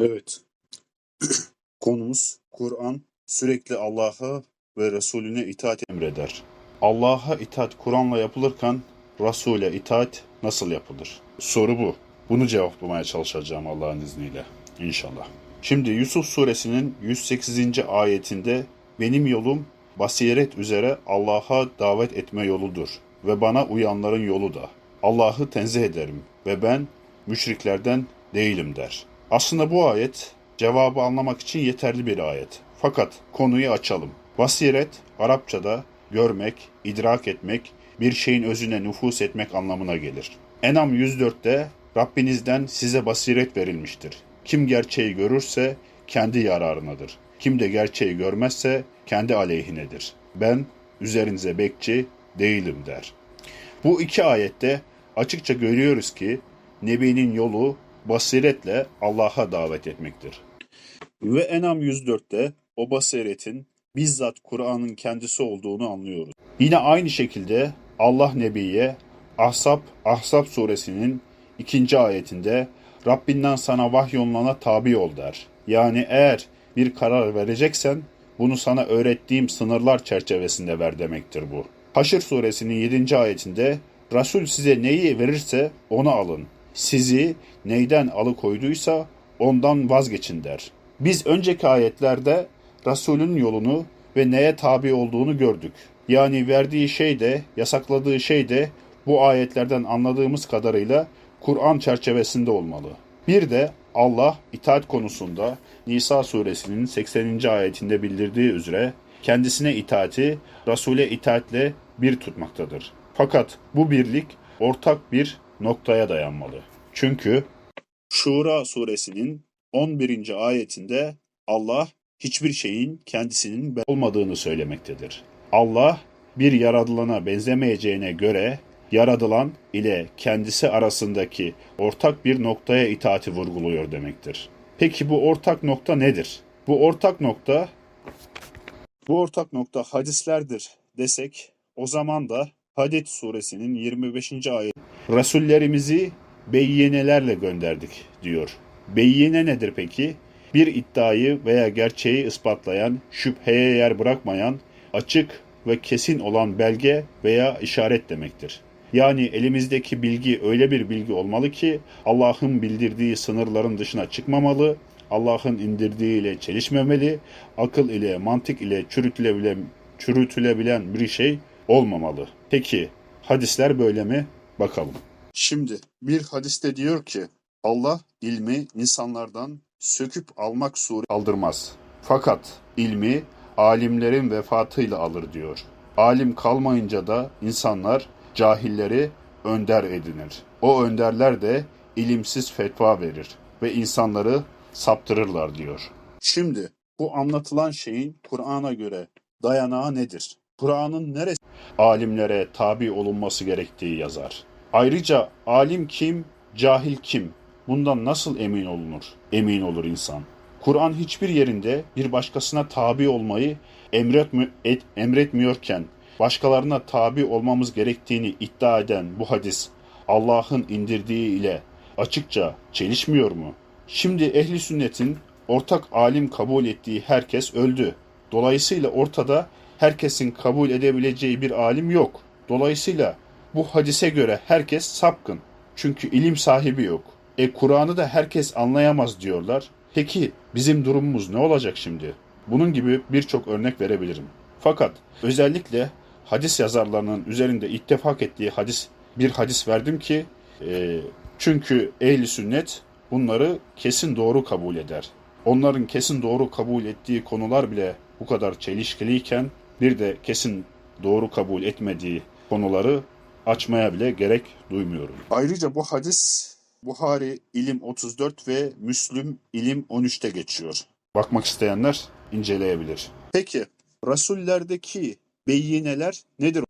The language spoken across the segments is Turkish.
Evet. Konumuz Kur'an sürekli Allah'a ve Resulüne itaat emreder. Allah'a itaat Kur'an'la yapılırken Resul'e itaat nasıl yapılır? Soru bu. Bunu cevaplamaya çalışacağım Allah'ın izniyle. İnşallah. Şimdi Yusuf suresinin 108. ayetinde benim yolum basiret üzere Allah'a davet etme yoludur ve bana uyanların yolu da. Allah'ı tenzih ederim ve ben müşriklerden değilim der. Aslında bu ayet cevabı anlamak için yeterli bir ayet. Fakat konuyu açalım. Basiret Arapçada görmek, idrak etmek, bir şeyin özüne nüfus etmek anlamına gelir. Enam 104'te Rabbinizden size basiret verilmiştir. Kim gerçeği görürse kendi yararınadır. Kim de gerçeği görmezse kendi aleyhinedir. Ben üzerinize bekçi değilim der. Bu iki ayette açıkça görüyoruz ki Nebi'nin yolu basiretle Allah'a davet etmektir. Ve Enam 104'te o basiretin bizzat Kur'an'ın kendisi olduğunu anlıyoruz. Yine aynı şekilde Allah Nebi'ye Ahzab, Ahzab suresinin ikinci ayetinde Rabbinden sana vahyolunana tabi ol der. Yani eğer bir karar vereceksen bunu sana öğrettiğim sınırlar çerçevesinde ver demektir bu. Haşr suresinin 7. ayetinde Resul size neyi verirse onu alın. Sizi neyden alıkoyduysa ondan vazgeçin der. Biz önceki ayetlerde Resulün yolunu ve neye tabi olduğunu gördük. Yani verdiği şey de, yasakladığı şey de bu ayetlerden anladığımız kadarıyla Kur'an çerçevesinde olmalı. Bir de Allah itaat konusunda Nisa suresinin 80. ayetinde bildirdiği üzere kendisine itaati Resul'e itaatle bir tutmaktadır. Fakat bu birlik ortak bir noktaya dayanmalı. Çünkü Şura suresinin 11. ayetinde Allah hiçbir şeyin kendisinin olmadığını söylemektedir. Allah bir yaradılana benzemeyeceğine göre yaradılan ile kendisi arasındaki ortak bir noktaya itaati vurguluyor demektir. Peki bu ortak nokta nedir? Bu ortak nokta bu ortak nokta hadislerdir desek o zaman da Hadid suresinin 25. ayet Resullerimizi beyyinelerle gönderdik diyor. Beyyine nedir peki? Bir iddiayı veya gerçeği ispatlayan, şüpheye yer bırakmayan, açık ve kesin olan belge veya işaret demektir. Yani elimizdeki bilgi öyle bir bilgi olmalı ki Allah'ın bildirdiği sınırların dışına çıkmamalı, Allah'ın indirdiğiyle çelişmemeli, akıl ile, mantık ile çürütülebilen, çürütülebilen bir şey olmamalı. Peki hadisler böyle mi? Bakalım. Şimdi bir hadiste diyor ki Allah ilmi insanlardan söküp almak sure aldırmaz. Fakat ilmi alimlerin vefatıyla alır diyor. Alim kalmayınca da insanlar cahilleri önder edinir. O önderler de ilimsiz fetva verir ve insanları saptırırlar diyor. Şimdi bu anlatılan şeyin Kur'an'a göre dayanağı nedir? Kur'an'ın neresi alimlere tabi olunması gerektiği yazar. Ayrıca alim kim, cahil kim? Bundan nasıl emin olunur? Emin olur insan. Kur'an hiçbir yerinde bir başkasına tabi olmayı emretmi, et, emretmiyorken başkalarına tabi olmamız gerektiğini iddia eden bu hadis Allah'ın indirdiği ile açıkça çelişmiyor mu? Şimdi ehli sünnetin ortak alim kabul ettiği herkes öldü. Dolayısıyla ortada herkesin kabul edebileceği bir alim yok. Dolayısıyla bu hadise göre herkes sapkın. Çünkü ilim sahibi yok. E Kur'an'ı da herkes anlayamaz diyorlar. Peki bizim durumumuz ne olacak şimdi? Bunun gibi birçok örnek verebilirim. Fakat özellikle hadis yazarlarının üzerinde ittifak ettiği hadis bir hadis verdim ki e, çünkü ehli sünnet bunları kesin doğru kabul eder. Onların kesin doğru kabul ettiği konular bile bu kadar çelişkiliyken bir de kesin doğru kabul etmediği konuları açmaya bile gerek duymuyorum. Ayrıca bu hadis Buhari ilim 34 ve Müslüm ilim 13'te geçiyor. Bakmak isteyenler inceleyebilir. Peki Rasullerdeki beyineler nedir?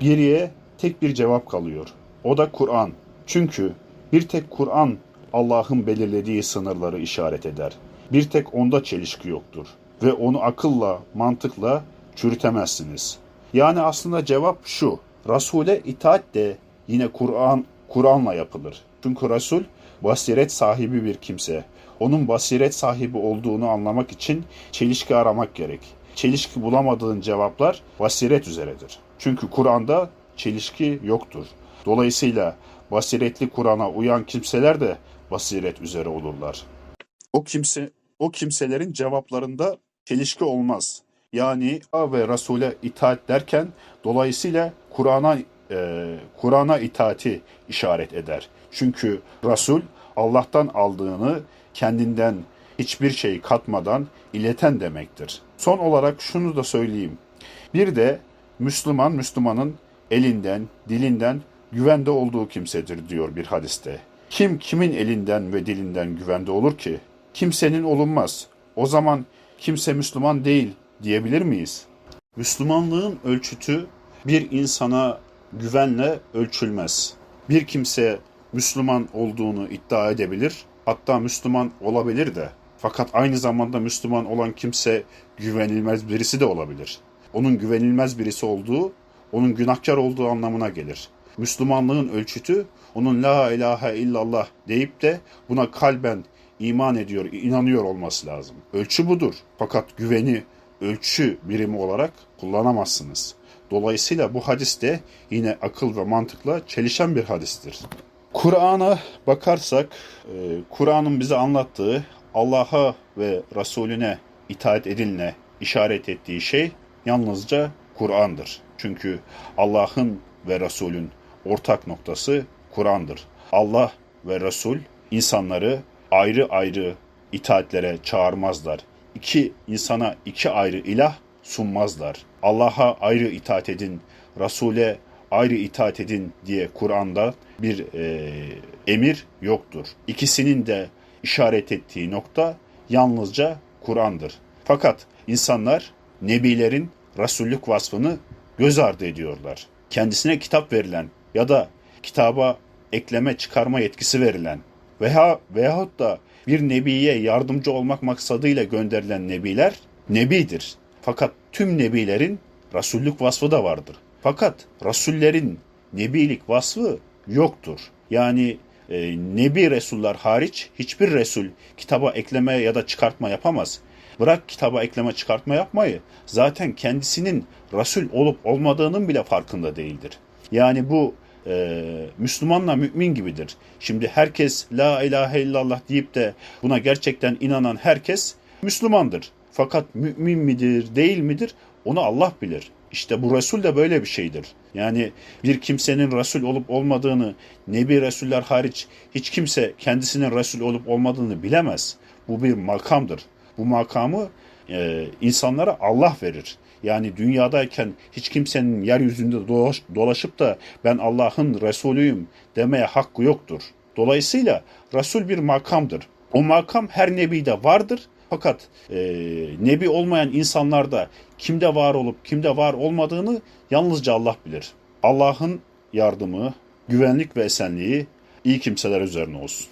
Geriye tek bir cevap kalıyor. O da Kur'an. Çünkü bir tek Kur'an Allah'ın belirlediği sınırları işaret eder. Bir tek onda çelişki yoktur. Ve onu akılla, mantıkla çürütemezsiniz. Yani aslında cevap şu. Resul'e itaat de yine Kur'an Kur'an'la yapılır. Çünkü Resul basiret sahibi bir kimse. onun basiret sahibi olduğunu anlamak için çelişki aramak gerek. Çelişki bulamadığın cevaplar basiret üzeredir. Çünkü Kur'an'da çelişki yoktur. Dolayısıyla basiretli Kur'an'a uyan kimseler de basiret üzere olurlar. O kimse o kimselerin cevaplarında çelişki olmaz. Yani A ve Resul'e itaat derken dolayısıyla Kur'an'a e, Kur'an'a itaati işaret eder. Çünkü Resul Allah'tan aldığını kendinden hiçbir şey katmadan ileten demektir. Son olarak şunu da söyleyeyim. Bir de Müslüman Müslümanın elinden, dilinden güvende olduğu kimsedir diyor bir hadiste. Kim kimin elinden ve dilinden güvende olur ki? Kimsenin olunmaz. O zaman kimse Müslüman değil diyebilir miyiz? Müslümanlığın ölçütü bir insana güvenle ölçülmez. Bir kimse Müslüman olduğunu iddia edebilir, hatta Müslüman olabilir de. Fakat aynı zamanda Müslüman olan kimse güvenilmez birisi de olabilir. Onun güvenilmez birisi olduğu, onun günahkar olduğu anlamına gelir. Müslümanlığın ölçütü onun la ilahe illallah deyip de buna kalben iman ediyor, inanıyor olması lazım. Ölçü budur. Fakat güveni ölçü birimi olarak kullanamazsınız. Dolayısıyla bu hadis de yine akıl ve mantıkla çelişen bir hadistir. Kur'an'a bakarsak, e, Kur'an'ın bize anlattığı Allah'a ve Resulüne itaat edilne işaret ettiği şey yalnızca Kur'an'dır. Çünkü Allah'ın ve Resul'ün ortak noktası Kur'an'dır. Allah ve Resul insanları ayrı ayrı itaatlere çağırmazlar. İki insana iki ayrı ilah sunmazlar. Allah'a ayrı itaat edin, Resul'e ayrı itaat edin diye Kur'an'da bir e, emir yoktur. İkisinin de işaret ettiği nokta yalnızca Kur'an'dır. Fakat insanlar nebilerin Resullük vasfını göz ardı ediyorlar. Kendisine kitap verilen ya da kitaba ekleme çıkarma yetkisi verilen veya veyahut da bir nebiye yardımcı olmak maksadıyla gönderilen nebiler nebidir. Fakat tüm nebilerin rasullük vasfı da vardır. Fakat rasullerin nebilik vasfı yoktur. Yani e, nebi resullar hariç hiçbir resul kitaba ekleme ya da çıkartma yapamaz. Bırak kitaba ekleme çıkartma yapmayı zaten kendisinin rasul olup olmadığının bile farkında değildir. Yani bu e, Müslümanla mümin gibidir. Şimdi herkes la ilahe illallah deyip de buna gerçekten inanan herkes Müslümandır. Fakat mümin midir değil midir onu Allah bilir. İşte bu Resul de böyle bir şeydir. Yani bir kimsenin Resul olup olmadığını Nebi Resuller hariç hiç kimse kendisinin Resul olup olmadığını bilemez. Bu bir makamdır. Bu makamı e, insanlara Allah verir. Yani dünyadayken hiç kimsenin yeryüzünde dolaş, dolaşıp da ben Allah'ın Resulüyüm demeye hakkı yoktur. Dolayısıyla Resul bir makamdır. O makam her nebide vardır. Fakat e, nebi olmayan insanlarda kimde var olup kimde var olmadığını yalnızca Allah bilir. Allah'ın yardımı, güvenlik ve esenliği iyi kimseler üzerine olsun.